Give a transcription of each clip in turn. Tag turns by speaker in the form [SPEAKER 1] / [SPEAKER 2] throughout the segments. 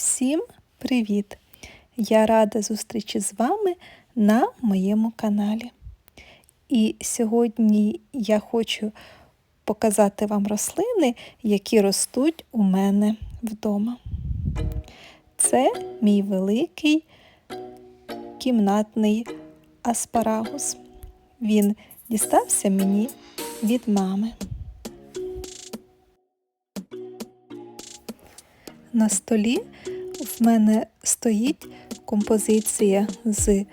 [SPEAKER 1] Всім привіт! Я рада зустрічі з вами на моєму каналі. І сьогодні я хочу показати вам рослини, які ростуть у мене вдома. Це мій великий кімнатний аспарагус. Він дістався мені від мами. На столі в мене стоїть композиція з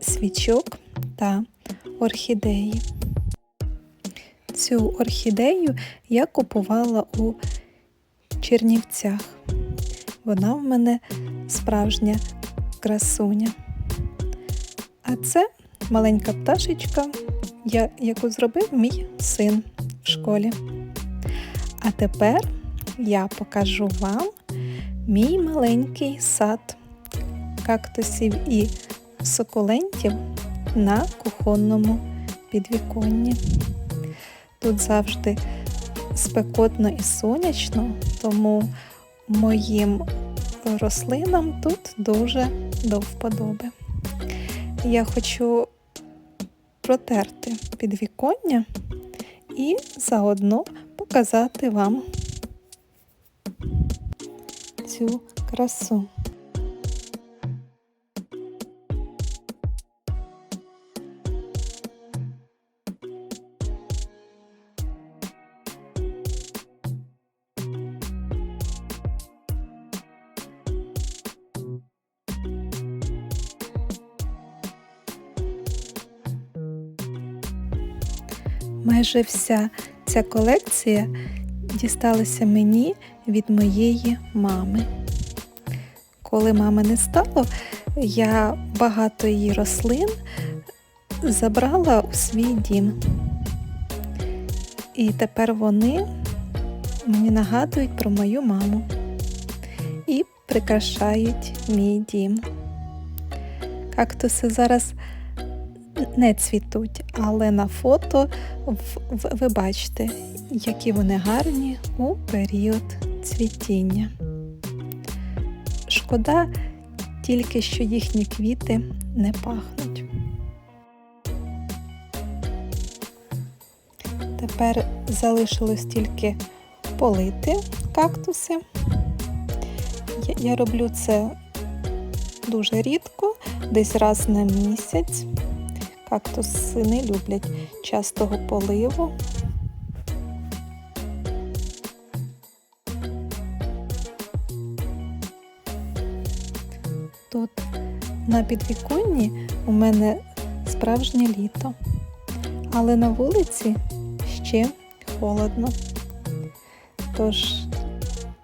[SPEAKER 1] свічок та орхідеї. Цю орхідею я купувала у Чернівцях. Вона в мене справжня красуня. А це маленька пташечка, яку зробив мій син в школі. А тепер я покажу вам мій маленький сад кактусів і сукулентів на кухонному підвіконні. Тут завжди спекотно і сонячно, тому моїм рослинам тут дуже до вподоби. Я хочу протерти підвіконня і заодно показати вам цю красу. Майже вся ця колекція дісталася мені від моєї мами. Коли мами не стало, я багато її рослин забрала у свій дім. І тепер вони мені нагадують про мою маму і прикрашають мій дім. Кактуси зараз не цвітуть, але на фото ви бачите, які вони гарні у період цвітіння. Шкода тільки, що їхні квіти не пахнуть. Тепер залишилось тільки полити кактуси. Я, роблю це дуже рідко, десь раз на місяць. Кактуси не люблять частого поливу. Тут на підвіконні у мене справжнє літо, але на вулиці ще холодно. Тож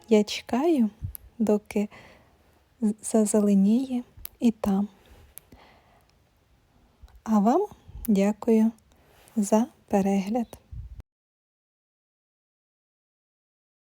[SPEAKER 1] я чекаю, доки зазеленіє і там. А вам дякую за перегляд.